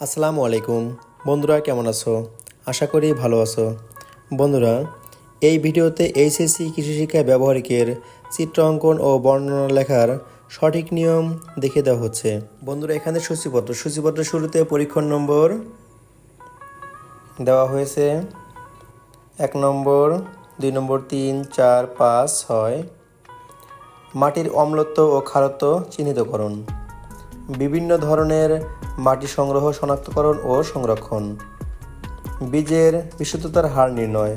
আসসালামু আলাইকুম। বন্ধুরা, কেমন আছো? আশা করি ভালো আছো। বন্ধুরা, এই ভিডিওতে এইচএসসি কৃষি শিক্ষা ব্যবহারিকের চিত্র অঙ্কন ও বর্ণনা লেখার সঠিক নিয়ম দেখে দেওয়া হচ্ছে। বন্ধুরা, এখানে সূচিপত্র। সূচিপত্রের শুরুতে পরীক্ষণ নম্বর দেওয়া হয়েছে। এক নম্বর, দুই নম্বর, তিন, চার, পাঁচ, ছয়। মাটির অম্লত্ব ও খারত্ব চিহ্নিতকরণ। বিভিন্ন ধরনের মাটি সংগ্রহ, শনাক্তকরণ ও সংরক্ষণ। বীজের বিশুদ্ধতার হার নির্ণয়,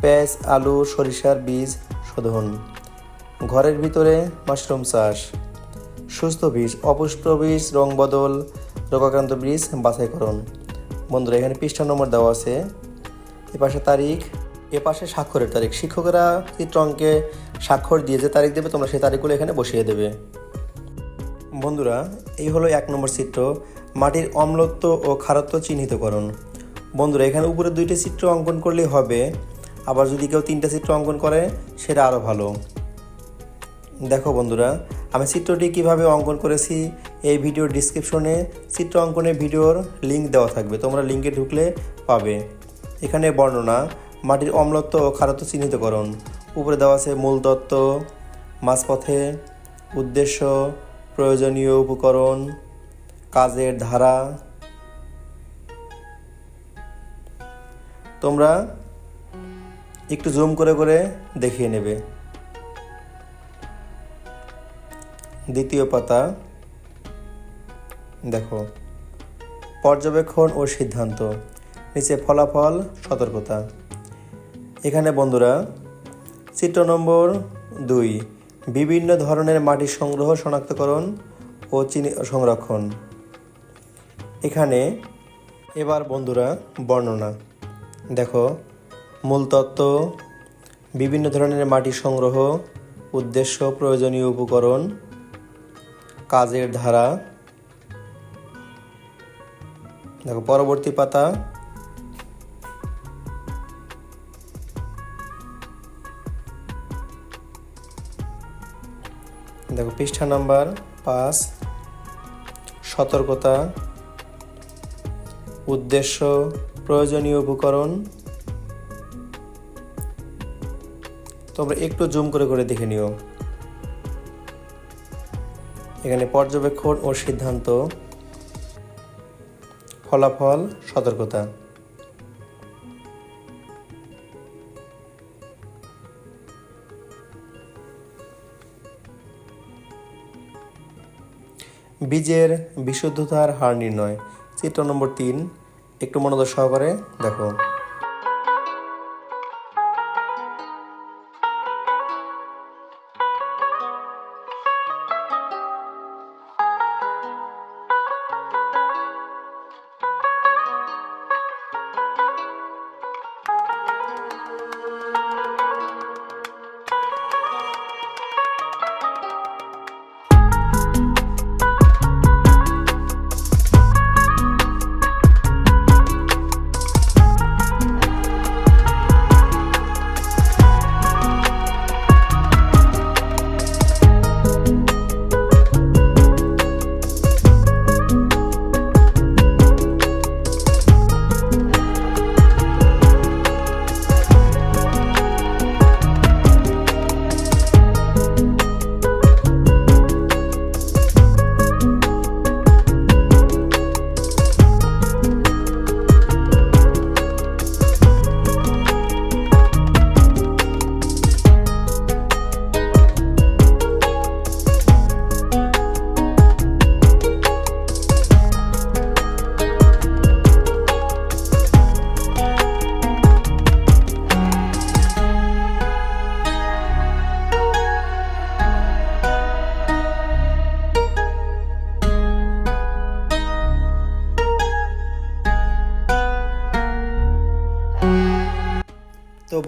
পেঁয়াজ, আলু, সরিষার বীজ শোধন। ঘরের ভিতরে মাশরুম চাষ। সুস্থ বীজ, অপুষ্ট বীজ, রং বদল, রোগাক্রান্ত বীজ বাছাইকরণ। বন্ধুরা, এখানে পৃষ্ঠা নম্বর দেওয়া আছে। এপাশে তারিখ, এপাশে স্বাক্ষরের তারিখ। শিক্ষকেরা চিত্র অঙ্কে স্বাক্ষর দিয়ে যে তারিখ দেবে, তোমরা সেই তারিখগুলো এখানে বসিয়ে দেবে। বন্ধুরা, এই হলো এক নম্বর চিত্র। মাটির অম্লত্ব ও খারত্ব চিহ্নিতকরণ। বন্ধুরা, এখানে উপরে দুইটি চিত্র অঙ্কন করলেই হবে। আবার যদি কেউ তিনটা চিত্র অঙ্কন করে, সেটা আরও ভালো। দেখো বন্ধুরা, আমি চিত্রটি কীভাবে অঙ্কন করেছি, এই ভিডিওর ডিসক্রিপশনে চিত্র অঙ্কনের ভিডিওর লিঙ্ক দেওয়া থাকবে, তোমরা লিঙ্কে ঢুকলে পাবে। এখানে বর্ণনা, মাটির অম্লত্ব ও খারত্ব চিহ্নিতকরণ। উপরে দেওয়া আছে মূল তত্ত্ব, মাঝপথে, উদ্দেশ্য, প্রয়োজনীয় উপকরণ। কাজের ধারা। তোমরা একটু জুম করে করে দেখিয়ে নেবে। দ্বিতীয় পাতা, দেখো, পর্যবেক্ষণ ও সিদ্ধান্ত, নিচে ফলাফল, সতর্কতা। এখানে বন্ধুরা, চিত্র নম্বর দুই, বিভিন্ন ধরনের মাটির সংগ্রহ, শনাক্তকরণ ও চিনি, সংরক্ষণ। এখানে এবার বন্ধুরা বর্ণনা। দেখো, মূল তত্ত্ব, বিভিন্ন ধরনের মাটি সংগ্রহ, উদ্দেশ্য, প্রয়োজনীয় উপকরণ, কাজের ধারা। দেখো, পরবর্তী পাতা। দেখো, পৃষ্ঠা নাম্বার পাঁচ, সতর্কতা। উদ্দেশ্য, প্রয়োজনীয় উপকরণ। তোমরা একটু জুম করে করে দেখে নিও। এখানে পর্যবেক্ষণ ও সিদ্ধান্ত। ফলাফল, সতর্কতা। বীজের বিশুদ্ধতার হার নির্ণয়। চিত্র নম্বর তিন একটু মনোযোগ সহকারে দেখো।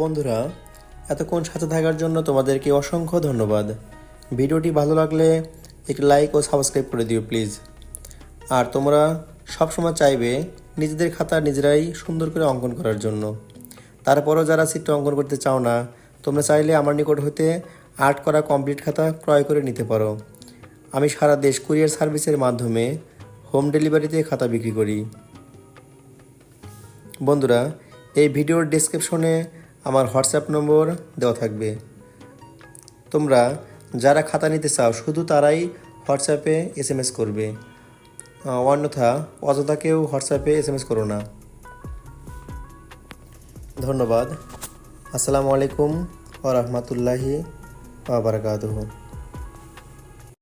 বন্ধুরা, এতক্ষণ সাথে থাকার জন্য তোমাদেরকে অসংখ্য ধন্যবাদ। ভিডিওটি ভালো লাগলে একটি লাইক ও সাবস্ক্রাইব করে দিও প্লিজ আর তোমরা সবসময় চাইবে নিজেদের খাতা নিজেরাই সুন্দর করে অঙ্কন করার জন্য। তারপরও যারা চিত্র অঙ্কন করতে চাও না, তোমরা চাইলে আমার নিকট হতে আর্ট করা কমপ্লিট খাতা ক্রয় করে নিতে পারো। আমি সারা দেশ কুরিয়ার সার্ভিসের মাধ্যমে হোম ডেলিভারিতে খাতা বিক্রি করি। বন্ধুরা, এই ভিডিওর ডেসক্রিপশনে আমার হোয়াটসঅ্যাপ নম্বর দেওয়া থাকবে। তোমরা যারা খাতা নিতে চাও, শুধু তারাই হোয়াটসঅ্যাপে এস এম এস করবে। অন্যথা অযথা কেউ হোয়াটসঅ্যাপে এস এম এস করো না। ধন্যবাদ। আসসালামু আলাইকুম ওরহমতুল্লাহি বারাকাতুহু।